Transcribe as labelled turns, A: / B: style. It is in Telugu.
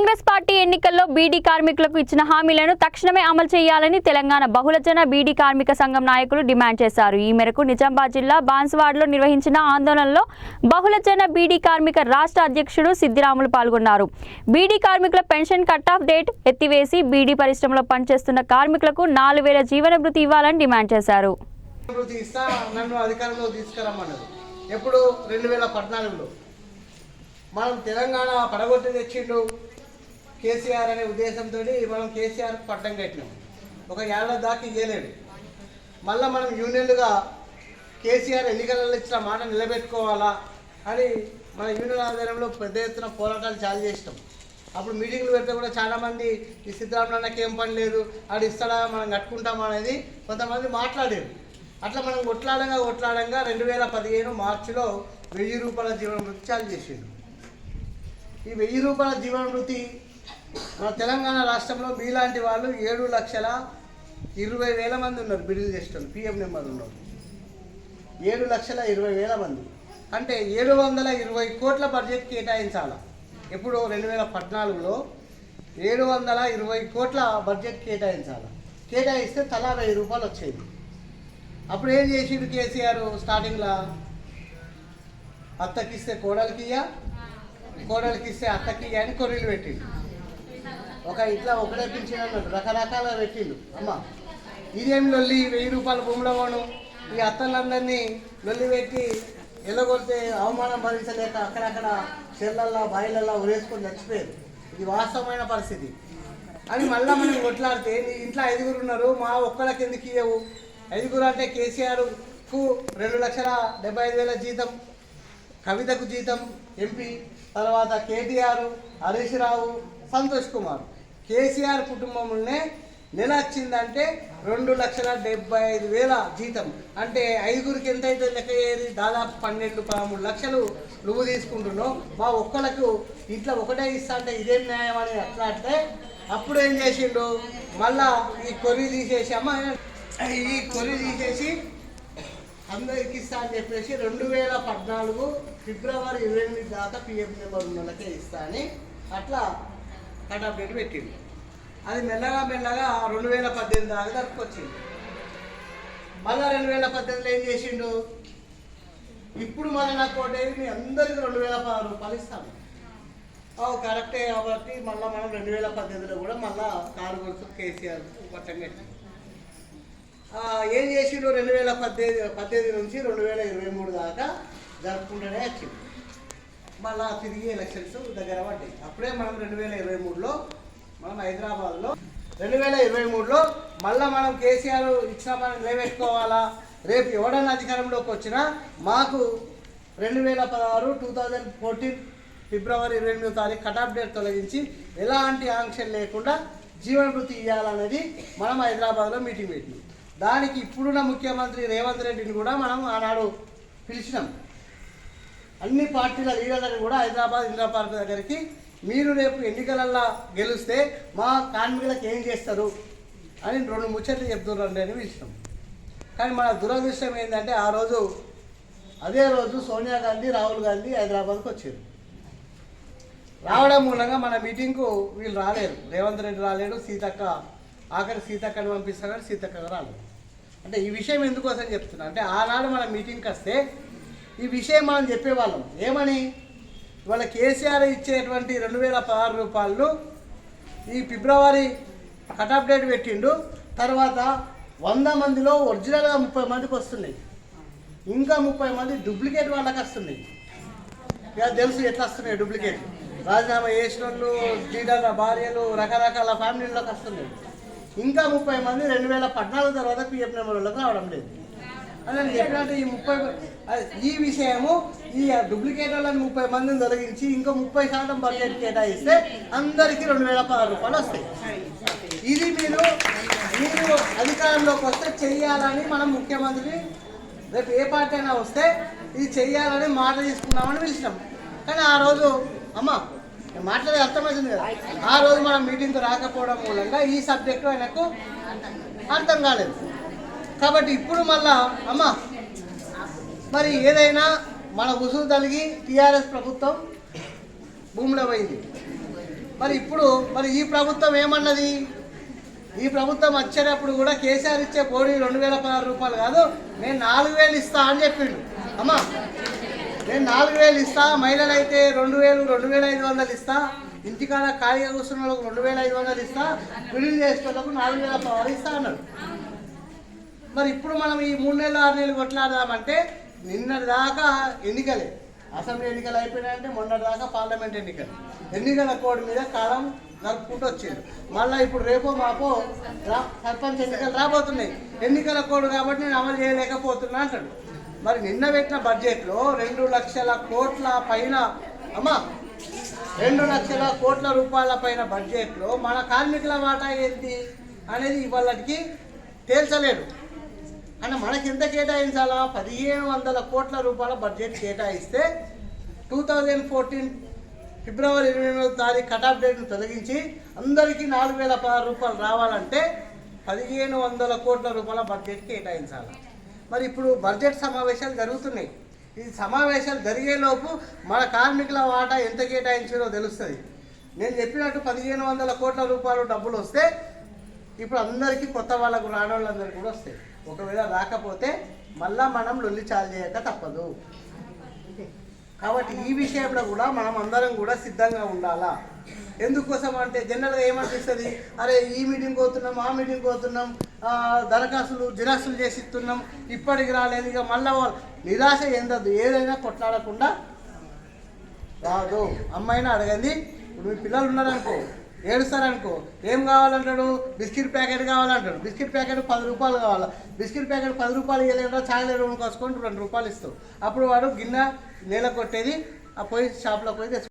A: కాంగ్రెస్ పార్టీ ఎన్నికల్లో బీడీ కార్మికులకు ఇచ్చిన హామీలను తక్షణమే అమలు చేయాలని తెలంగాణ బహుళజన బీడీ కార్మిక సంఘం నాయకులు డిమాండ్ చేశారు. ఈ మేరకు నిజామాబాద్ జిల్లా బాన్స్వాడ్లో నిర్వహించిన ఆందోళనలో బహుళజన బీడీ కార్మిక రాష్ట్ర అధ్యక్షుడు సిద్దిరాములు పాల్గొన్నారు. బీడీ కార్మికుల పెన్షన్ కట్ ఆఫ్ డేట్ ఎత్తివేసి బీడీ పరిశ్రమలో పనిచేస్తున్న కార్మికులకు నాలుగు వేల జీవన భృతి ఇవ్వాలని డిమాండ్ చేశారు.
B: నన్ను అధికారంలో ఎప్పుడు రెండు వేల పద్నాలుగులో? మనం తెలంగాణ పడగొట్టి తెచ్చిండు. కేసీఆర్ అనే ఉద్దేశంతో మనం కేసీఆర్ పట్టం కట్టినాం. ఒక ఏడాది దాకా ఇవ్వలేడు మళ్ళీ మనం యూనియన్లుగా కేసీఆర్ ఎన్నికలలో ఇచ్చిన మాట నిలబెట్టుకోవాలా అని మన యూనియన్ ఆధ్వర్యంలో పెద్ద ఎత్తున పోరాటాలు చాలు చేసినాం. అప్పుడు మీటింగ్లు పెడితే కూడా చాలామంది ఈ సిద్ధరామన్నకి ఏం పని లేదు ఆడు ఇస్తాడా మనం కట్టుకుంటాం అనేది కొంతమంది మాట్లాడారు. అట్లా మనం కొట్లాడంగా కొట్లాడంగా రెండు వేల పదిహేను మార్చిలో వెయ్యి రూపాయల జీవన వృత్తి చాలు చేసిండు ఈ వెయ్యి రూపాయల జీవన వృత్తి మన తెలంగాణ రాష్ట్రంలో మీలాంటి వాళ్ళు ఏడు లక్షల ఇరవై వేల మంది ఉన్నారు బిడులు చేస్తారు పిఎం నెంబర్ ఉన్నారు ఏడు లక్షల ఇరవై వేల మంది. అంటే ఏడు వందల ఇరవై కోట్ల బడ్జెట్ కేటాయించాల? ఎప్పుడు రెండు వేల పద్నాలుగులో ఏడు వందల ఇరవై కోట్ల బడ్జెట్ కేటాయించాల? కేటాయిస్తే తలా వెయ్యి రూపాయలు వచ్చేది. అప్పుడు ఏం చేసిండు కేసీఆర్ స్టార్టింగ్లో అత్తకిస్తే కోడలికియ్యా కోడలికిస్తే కోడలికి అని కొర్రీలు పెట్టిండు. ఒక ఇట్లా ఒకటే పిలిచిన అన్నాడు. రకరకాల పెట్టిండు అమ్మ ఇదేం లొల్లి? వెయ్యి రూపాయల భూమిలో పోను. ఈ అత్తలందరినీ లొల్లి పెట్టి ఎల్లగొడితే అవమానం భరించలేక అక్కడక్కడ చెర్లల్లో బాయిలల్లో ఉరేసుకొని చచ్చిపోయారు. ఇది వాస్తవమైన పరిస్థితి. అని మళ్ళీ మనం కొట్లాడితే నీ ఇంట్లో ఐదుగురు ఉన్నారు మా ఒక్కళ్ళకి ఎందుకు ఇవ్వవు ఐదుగురు అంటే కేసీఆర్కు రెండు లక్షల డెబ్బై ఐదు వేల జీతం కవితకు జీతం ఎంపీ తర్వాత కేటీఆర్ హరీష్ రావు సంతోష్ కుమార్. కేసీఆర్ కుటుంబంలోనే నెల వచ్చిందంటే రెండు లక్షల డెబ్బై ఐదు వేల జీతం. అంటే ఐదుగురికి ఎంత అయితే లెక్క అయ్యేది? దాదాపు పన్నెండు పదమూడు లక్షలు నువ్వు తీసుకుంటున్నావు. మా ఒక్కలకు ఇట్లా ఒకటే ఇస్తా అంటే ఇదేం న్యాయం అని అట్లా అంటే అప్పుడు ఏం చేసిండు? మళ్ళా ఈ కొరి తీసేసి అమ్మ ఈ కొరి తీసేసి అందరికి ఇస్తా అని చెప్పేసి రెండు వేల పద్నాలుగు ఫిబ్రవరి ఇరవై ఎనిమిది దాకా పిఎం నెంబర్ ఉన్న ఇస్తా అని అట్లా కటాఫ్ డేట్ పెట్టింది. అది మెల్లగా మెల్లగా రెండు వేల పద్దెనిమిది దాకా జరుపుకొచ్చింది మళ్ళా రెండు వేల పద్దెనిమిదిలో ఏం చేసిండు? ఇప్పుడు మళ్ళీ నాకు ఒకటి మీ అందరికి రెండు వేల పదహారు రూపాయలు ఇస్తాను. ఓ కరెక్టే కాబట్టి మళ్ళీ మనం రెండు వేల పద్దెనిమిదిలో కూడా మళ్ళా కారు గుర్తు కేసీఆర్ పట్టం కట్టింది ఏం చేసిండు? రెండు వేల పద్దెనిమిది పద్దెనిమిది నుంచి రెండు వేల ఇరవై మూడు దాకా జరుపుకుంటూనే వచ్చింది మళ్ళా తిరిగి ఎలక్షన్స్ దగ్గర పడ్డాయి. అప్పుడే మనం రెండు వేల ఇరవై మూడులో మనం హైదరాబాద్లో రెండు వేల ఇరవై మూడులో మళ్ళీ మనం కేసీఆర్ ఇచ్చిన మనం నిలవేసుకోవాలా రేపు ఎవడన్నా అధికారంలోకి వచ్చినా మాకు రెండు వేల పదహారు టూ థౌజండ్ ఫోర్టీన్ ఫిబ్రవరి ఇరవై ఎనిమిదో తారీఖు కటాఫ్ డేట్ తొలగించి ఎలాంటి ఆంక్షలు లేకుండా జీవనభృతి ఇవ్వాలన్నది ఇవ్వాలనేది మనం హైదరాబాద్లో మీటింగ్ పెట్టినాం. దానికి ఇప్పుడున్న ముఖ్యమంత్రి రేవంత్ రెడ్డిని కూడా మనం ఆనాడు పిలిచినాం. అన్ని పార్టీల లీడర్లను కూడా హైదరాబాద్ ఇందిరా పార్క్ దగ్గరికి మీరు రేపు ఎన్నికలల్లో గెలిస్తే మా కార్మికులకు ఏం చేస్తారు అని రెండు ముచ్చట్లు చెప్తున్నారండి అని పిలిచినాం కానీ మన దురదృష్టం ఏంటంటే ఆ రోజు అదే రోజు సోనియా గాంధీ రాహుల్ గాంధీ హైదరాబాద్కి వచ్చారు. రావడం మూలంగా మన మీటింగ్కు వీళ్ళు రాలేరు. రేవంత్ రెడ్డి రాలేడు సీతక్క ఆఖరి సీతక్కని పంపిస్తానని సీతక్క రాలేదు. అంటే ఈ విషయం ఎందుకోసం చెప్తున్నా? అంటే ఆనాడు మన మీటింగ్కి వస్తే ఈ విషయం మనం చెప్పేవాళ్ళం. ఏమని? ఇవాళ కేసీఆర్ ఇచ్చేటువంటి రెండు వేల పదహారు రూపాయలు ఈ ఫిబ్రవరి కట్ ఆఫ్ డేట్ పెట్టిండు. తర్వాత వంద మందిలో ఒరిజినల్గా ముప్పై మందికి వస్తున్నాయి. ఇంకా ముప్పై మంది డూప్లికేట్ వాళ్ళకి వస్తున్నాయి. ఇక తెలుసు ఎట్లా వస్తున్నాయి డూప్లికేట్. రాజీనామా చేసిన వాళ్ళు లీడర్ల భార్యలు రకరకాల ఫ్యామిలీలోకి వస్తున్నాయి. ఇంకా ముప్పై మంది రెండు వేల పద్నాలుగు తర్వాత పిఎఫ్ నెంబర్లోకి రావడం లేదు. అని నేను చెప్పినట్టు ఈ ముప్పై ఈ విషయము ఈ డూప్లికేట్ వాళ్ళని ముప్పై మందిని తొలగించి ఇంకో ముప్పై శాతం బడ్జెట్ కేటాయిస్తే అందరికీ రెండు వేల పదహారు రూపాయలు వస్తాయి. ఇది మీరు మీరు అధికారంలోకి వస్తే చెయ్యాలని మనం ముఖ్యమంత్రి రేపు ఏ పార్టీ అయినా వస్తే ఇది చెయ్యాలని మాట తీసుకున్నామని పిలిచినాం. కానీ ఆ రోజు అమ్మ మాట్లాడే అర్థమవుతుంది కదా. ఆ రోజు మనం మీటింగ్కి రాకపోవడం మూలంగా ఈ సబ్జెక్టు ఆయనకు అర్థం కాలేదు. కాబట్టి ఇప్పుడు మళ్ళా అమ్మ మరి ఏదైనా మన ఉసురు తలిగి టీఆర్ఎస్ ప్రభుత్వం భూమిలో పోయింది. మరి ఇప్పుడు మరి ఈ ప్రభుత్వం ఏమన్నది? ఈ ప్రభుత్వం వచ్చేటప్పుడు కూడా కేసీఆర్ ఇచ్చే కోడి రెండు వేల పదహారు రూపాయలు కాదు నేను నాలుగు వేలు ఇస్తా అని చెప్పిండు. అమ్మా నేను నాలుగు వేలు ఇస్తా మహిళలు అయితే రెండు వేలు రెండు వేల ఐదు వందలు ఇస్తా ఇంటికాడ ఖాళీగా కూర్చున్న వాళ్ళకు రెండు వేల ఐదు వందలు ఇస్తా బిల్లు చేసే వాళ్ళకు నాలుగు వేల పదహారు ఇస్తా అన్నాడు. మరి ఇప్పుడు మనం ఈ మూడు నెలలు ఆరు నెలలు కొట్లాడదామంటే నిన్నటి దాకా ఎన్నికలే. అసెంబ్లీ ఎన్నికలు అయిపోయినాయంటే మొన్నటి దాకా పార్లమెంట్ ఎన్నికలు. ఎన్నికల కోడ్ మీద కాలం నడుపుకుంటూ వచ్చింది మళ్ళీ ఇప్పుడు రేపో మాపో రా సర్పంచ్ ఎన్నికలు రాబోతున్నాయి. ఎన్నికల కోడ్ కాబట్టి నేను అమలు చేయలేకపోతున్నా అంటాడు. మరి నిన్న పెట్టిన బడ్జెట్లో రెండు లక్షల కోట్ల పైన అమ్మా రెండు లక్షల కోట్ల రూపాయల పైన బడ్జెట్లో మన కార్మికుల వాటా ఏంటి అనేది ఇవాళకి తేల్చలేదు అంటే మనకి ఎంత కేటాయించాలా? పదిహేను వందల కోట్ల రూపాయల బడ్జెట్ కేటాయిస్తే టూ థౌజండ్ ఫోర్టీన్ ఫిబ్రవరి ఇరవై ఎనిమిదో తారీఖు కటాఫ్ డేట్ను తొలగించి అందరికీ నాలుగు వేల పదహారు రూపాయలు రావాలంటే పదిహేను వందల కోట్ల రూపాయల బడ్జెట్ కేటాయించాలి? మరి ఇప్పుడు బడ్జెట్ సమావేశాలు జరుగుతున్నాయి. ఈ సమావేశాలు జరిగేలోపు మన కార్మికుల వాటా ఎంత కేటాయించారో తెలుస్తుంది. నేను చెప్పినట్టు పదిహేను వందల కోట్ల రూపాయలు డబ్బులు వస్తే ఇప్పుడు అందరికీ కొత్త వాళ్ళకు రానోళ్ళందరికీ కూడా వస్తాయి. ఒకవేళ రాకపోతే మళ్ళా మనం లొల్లి చాలు చేయక తప్పదు. కాబట్టి ఈ విషయంలో కూడా మనం అందరం కూడా సిద్ధంగా ఉండాలా? ఎందుకోసం అంటే జనరల్గా ఏమనిపిస్తుంది? అరే ఈ మీటింగ్ పోతున్నాం ఆ మీటింగ్ పోతున్నాం దరఖాస్తులు జిరాక్సులు చేసి ఇస్తున్నాం ఇప్పటికి రాలేదు ఇక మళ్ళీ వాళ్ళు నిరాశ ఎందద్దు ఏదైనా కొట్లాడకుండా రాదు. అమ్మాయినా అడగండి ఇప్పుడు మీ పిల్లలు ఉన్నారనుకో ఏడుస్తారనుకో. ఏం కావాలంటాడు? బిస్కెట్ ప్యాకెట్ కావాలంటాడు. బిస్కెట్ ప్యాకెట్ పది రూపాయలు కావాలి? బిస్కెట్ ప్యాకెట్ పది రూపాయలు ఇవ్వలేదా చాయ్ రూమ్ కోసుకొని రెండు రూపాయలు ఇస్తావు. అప్పుడు వాడు గిన్నె నేల కొట్టేది ఆ పోయి షాప్లో పోయి